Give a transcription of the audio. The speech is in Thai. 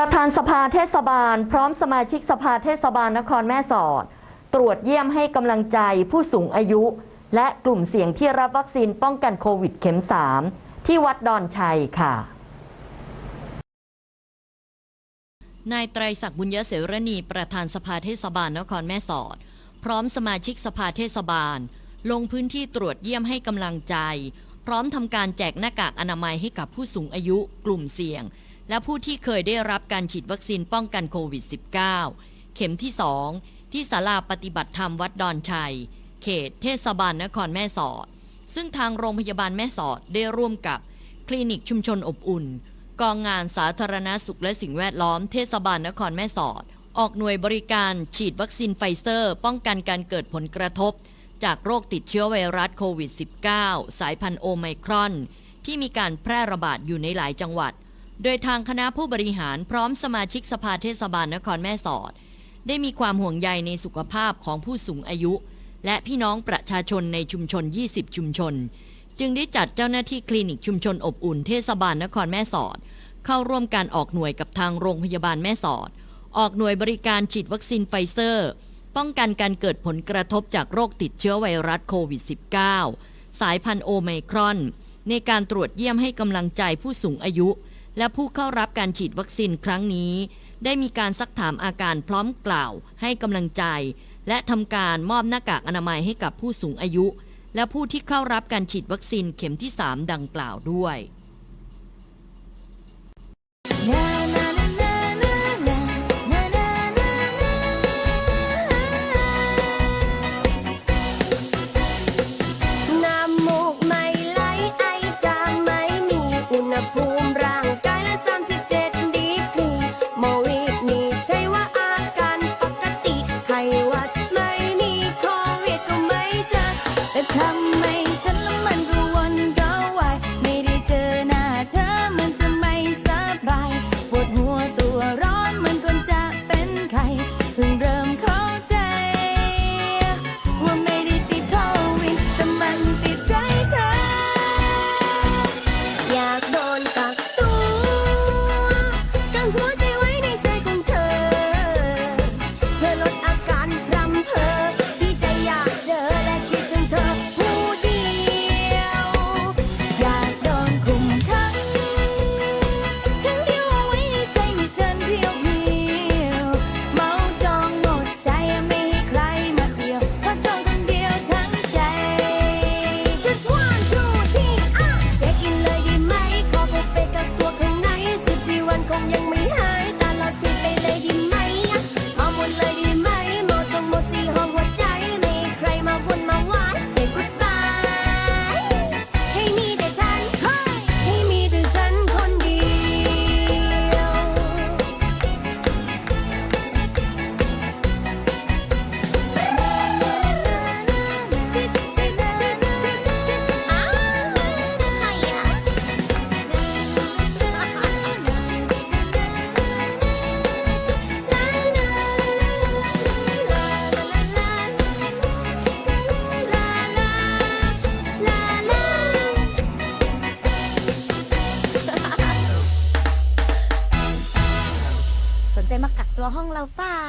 ประธานสภาเทศบาล พร้อมสมาชิกสภาเทศบาลนครแม่สอด ตรวจเยี่ยมให้กำลังใจผู้สูงอายุ และกลุ่มเสี่ยงที่รับวัคซีนป้องกันโควิดเข็ม 3 ที่วัดดอนชัยค่ะนายไตรศักดิ์บุญยเสรณีประธานสภาเทศบาลนครแม่สอด พร้อมสมาชิกสภาเทศบาล ลงพื้นที่ตรวจเยี่ยมให้กำลังใจ พร้อมทำการแจกหน้ากากอนามัยให้กับผู้สูงอายุ กลุ่มเสี่ยง และผู้ที่เคยได้รับการฉีดวัคซีนป้องกันโควิด -19 เข็มที่ 2 ที่ศาลาปฏิบัติธรรมวัดดอนชัย เขตเทศบาลนครแม่สอด ซึ่งทางโรงพยาบาลแม่สอดได้ร่วมกับคลินิกชุมชนอบอุ่น กองงานสาธารณสุขและสิ่งแวดล้อมเทศบาลนครแม่สอด ออกหน่วยบริการฉีดวัคซีนไฟเซอร์ ป้องกันการเกิดผลกระทบ จากโรคติดเชื้อไวรัสโควิด -19 สายพันธุ์โอไมครอน ที่มีการแพร่ระบาดอยู่ในหลายจังหวัด โดยทางคณะผู้บริหารพร้อมสมาชิกสภาเทศบาลนครแม่สอด ได้มีความห่วงใยในสุขภาพของผู้สูงอายุ และพี่น้องประชาชนในชุมชน 20 ชุมชน จึงได้จัดเจ้าหน้าที่คลินิกชุมชนอบอุ่นเทศบาลนครแม่สอด เข้าร่วมการออกหน่วยกับทางโรงพยาบาลแม่สอด ออกหน่วยบริการฉีดวัคซีนไฟเซอร์ ป้องกันการเกิดผลกระทบจากโรคติดเชื้อไวรัสโควิด -19 สายพันธุ์โอไมครอน ในการตรวจเยี่ยมให้กำลังใจผู้สูงอายุ และผู้เข้ารับการฉีดวัคซีนครั้งนี้ ได้มีการซักถามอาการพร้อมกล่าว ให้กำลังใจ และทำการมอบหน้ากากอนามัยให้กับผู้สูงอายุ และผู้ที่เข้ารับการฉีดวัคซีนเข็มที่ 3 ดังกล่าวด้วย นใจมากักตัวห้องเราเปล่า